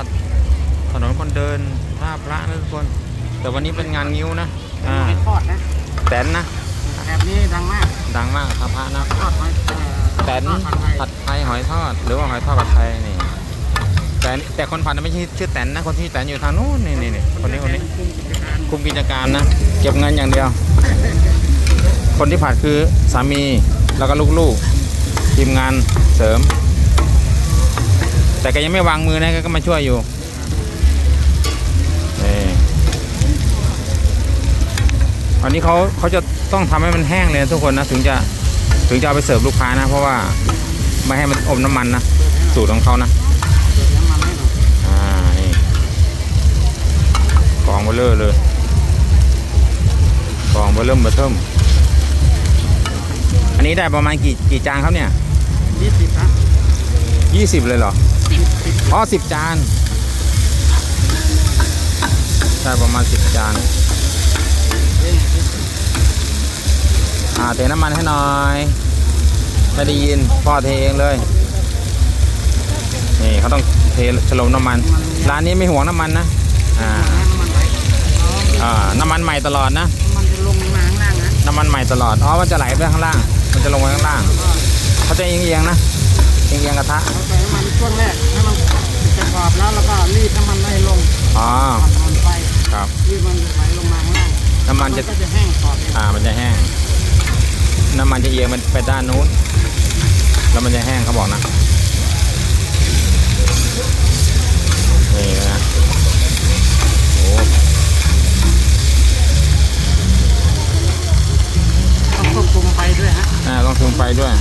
ดินท่าพระนะทุกคน แต่วันนี้เป็นงานงิ้วนะอ่าหอยทอดนะแตนนะแบบนี้ดังมากดังมากท่าพระนะทอดหอยเอ่อแตนทอดผัดไทยผัดไทยหอยทอด หรือว่าหอยทอดผัดไทยนี่แต่แต่คนผัดไม่ใช่ชื่อแตนนะคนที่แตนอยู่ทางนู้นนี่นี่นี่คนนี้คนนี้คุมกิจการคุมกิจการนะเก็บเงินอย่างเดียว คนที่ผัดคือสามีแล้วก็ลูกๆทีมงานเสริม แต่ก็ยังไม่วางมือนะก็มาช่วยอยู่นี่อันนี้เขาเขาจะต้องทำให้มันแห้งเลยนะทุกคนนะถึงจะถึงจะเอาไปเสิร์ฟลูกค้านะ เพราะว่าไม่ให้มันอมน้ำมันนะสูตรของเขานะอ่านี่กองเบลเลอร์เลยกองเบลเริ่มเบลเทิมอันนี้ได้ประมาณกี่กี่จานครับเนี่ยยี่สิบนะยี่สิบเลยเหรอ อ๋อสิบจานได้ประมาณสิบจานเองอ่าเทน้ำมันให้หน่อยไม่ได้ยินพ่อเทเองเลยนี่เขาต้องเทฉลมน้ำมัน ร้านนี้ไม่ห่วงน้ำมันนะอ่าน้ำมันไหลอ๋ออ่าน้ำมันใหม่ตลอดนะมันจะลงมาข้างล่างนะน้ำมันใหม่ตลอดอ๋อมันจะไหลไปข้างล่าง มันจะลงไปข้างล่างแล้วก็เขาจะเอียงๆนะ เอียงๆกระทะเราใส่น้ำมันช่วงแรกให้มันจะกรอบแล้วแล้วก็รีดน้ำมันให้ลงอ๋ออ่อนๆไปครับรีดมันไหลลงมาข้างล่างน้ำมันจะก็จะแห้งกรอบเองอ่ามันจะแห้ง น้ำมันจะเอียงมันไปด้านนู้น แล้วมันจะแห้งเขาบอกนะนี่นะโอ้ต้องควบคุมไปด้วยฮะอ่าต้องคุมไฟด้วย